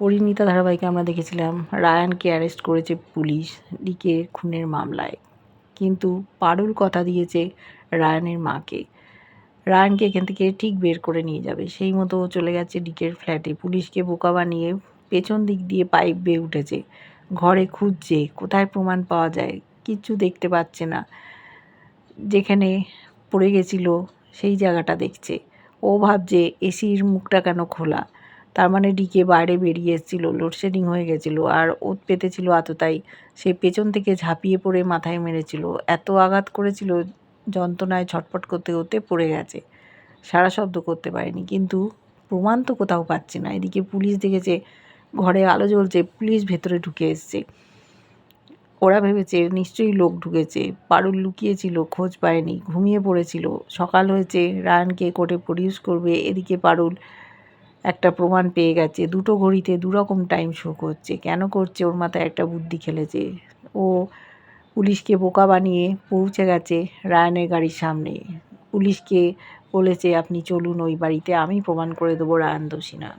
পরিণীতা ধারাবাহিকে আমরা দেখেছিলাম, রায়ানকে অ্যারেস্ট করেছে পুলিশ ডিকে খুনের মামলায়। কিন্তু পারুল কথা দিয়েছে রায়ানের মাকে। রায়ানকে এখান থেকে ঠিক বের করে নিয়ে যাবে। সেই মতো চলে গেছে ডিকের ফ্ল্যাটে। পুলিশকে বোকা বানিয়ে পেছন দিক দিয়ে পাইপ বেয়ে উঠেছে। ঘরে খুঁজছে, কোথায় প্রমাণ পাওয়া যায়? কিচ্ছু দেখতে পাচ্ছে না। যেখানে পড়ে গেছিল, সেই জায়গাটা দেখছে। ও ভাবছে, এসির মুখটা কেন খোলা? তার মানে ডিকে বাইরে বেরিয়ে এসেছিল লোডশেডিং হয়ে গেছিল আর ওত পেতেছিল এতটাই। সে পেছন থেকে ঝাঁপিয়ে পড়ে মাথায় মেরেছিল। এত আঘাত করেছিল যন্ত্রণায় ছটফট করতে করতে পড়ে গেছে। সারা শব্দ করতে পারেনি। কিন্তু প্রমাণ তো কোথাও পাচ্ছে না। এদিকে পুলিশ দেখেছে, ঘরে আলো জ্বলছে, পুলিশ ভেতরে ঢুকে এসছে। ওরা ভেবেছে নিশ্চয়ই লোক ঢুকেছে। পারুল লুকিয়েছিল, খোঁজ পায়নি, ঘুমিয়ে পড়েছিল। সকাল হয়েছে, রায়ানকে কোর্টে প্রডিউস করবে এদিকে পারুল। একটা প্রমাণ পেয়ে গেছে। দুটো ঘড়িতে দুরকম টাইম শো করছে। কেন করছে? ওর মাথায় একটা বুদ্ধি খেলেছে। ও পুলিশকে বোকা বানিয়ে পৌঁছে গেছে রায়নের গাড়ির সামনে। পুলিশকে বলেছে, আপনি চলুন ওই বাড়িতে। আমি প্রমাণ করে দেবো রায়ান দোষী না